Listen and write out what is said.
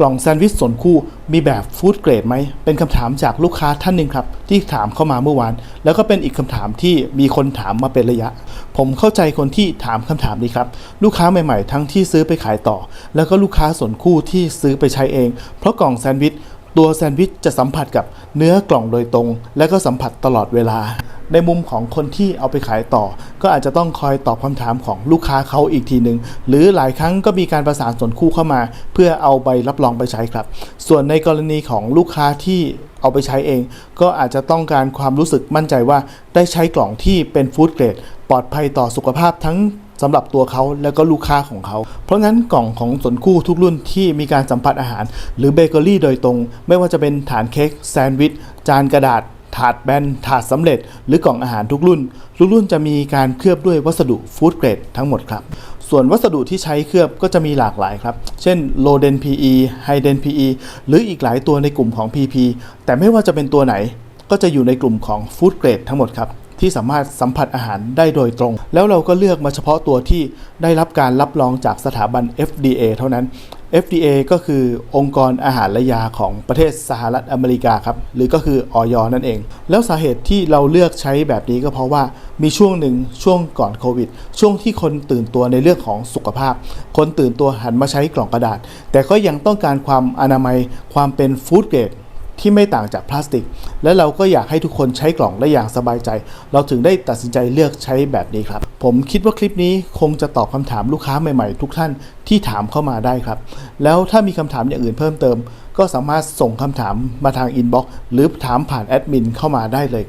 กล่องแซนด์วิชส่วนคู่มีแบบฟู้ดเกรดไหม เป็นคำถามจากลูกค้าท่านหนึ่งครับ ที่ถามเข้ามาเมื่อวาน แล้วก็เป็นอีกคำถามที่มีคนถามมาเป็นระยะ ผมเข้าใจคนที่ถามคำถามนี้ครับ ลูกค้าใหม่ๆ ทั้งที่ซื้อไปขายต่อ แล้วก็ลูกค้าส่วนคู่ที่ซื้อไปใช้เอง เพราะกล่องแซนด์วิชตัวแซนด์วิชจะสัมผัสกับเนื้อกล่องโดยตรง และก็สัมผัสตลอดเวลา ในมุมของคนที่เอาไปขายต่อ ก็อาจจะต้องคอยตอบคำถามของลูกค้าเขาอีกทีหนึ่งหรือหลายครั้งก็มีการประสานส่วนคู่เข้ามา เพื่อเอาใบรับรองไปใช้ครับ ส่วนในกรณีของลูกค้าที่เอาไปใช้เอง ก็อาจจะต้องการความรู้สึกมั่นใจว่า ได้ใช้กล่องที่เป็นฟู้ดเกรดปลอดภัยต่อสุขภาพทั้งสำหรับตัวเขาแล้วก็ลูกค้าของเขา เพราะงั้นกล่องของสวนคู่ทุกรุ่นที่มีการสัมผัสอาหาร หรือเบเกอรี่โดยตรง ไม่ว่าจะเป็นฐานเค้กแซนด์วิช จานกระดาษ ถาดแบนถาดสำเร็จ หรือกล่องอาหารทุกรุ่น ทุกรุ่นจะมีการเคลือบด้วยวัสดุฟู้ดเกรดทั้งหมดครับ ส่วนวัสดุที่ใช้เคลือบก็จะมีหลากหลายครับ เช่น low den PE high den PE หรืออีกหลายตัวในกลุ่มของ PP แต่ไม่ว่าจะเป็นตัวไหน ก็จะอยู่ในกลุ่มของฟู้ดเกรดทั้งหมดครับที่สามารถสัมผัสอาหารได้โดยตรง แล้วเราก็เลือกมาเฉพาะตัวที่ได้รับการรับรองจากสถาบัน FDA เท่านั้น FDA ก็คือองค์กรอาหารและยาของประเทศสหรัฐอเมริกาครับ หรือก็คือออยนั่นเอง แล้วสาเหตุที่เราเลือกใช้แบบนี้ก็เพราะว่ามีช่วงหนึ่งช่วงก่อนโควิด ช่วงที่คนตื่นตัวในเรื่องของสุขภาพ คนตื่นตัวหันมาใช้กล่องกระดาษ แต่ก็ยังต้องการความอนามัยความเป็นฟู้ดเกรด ที่ไม่ต่างจากพลาสติก และเราก็อยากให้ทุกคนใช้กล่องได้อย่างสบายใจ เราถึงได้ตัดสินใจเลือกใช้แบบนี้ครับ ผมคิดว่าคลิปนี้คงจะตอบคำถามลูกค้าใหม่ๆ ทุกท่านที่ถามเข้ามาได้ครับ แล้วถ้ามีคำถามอย่างอื่นเพิ่มเติม ก็สามารถส่งคำถามมาทางอินบ็อกซ์หรือถามผ่านแอดมินเข้ามาได้เลยครับ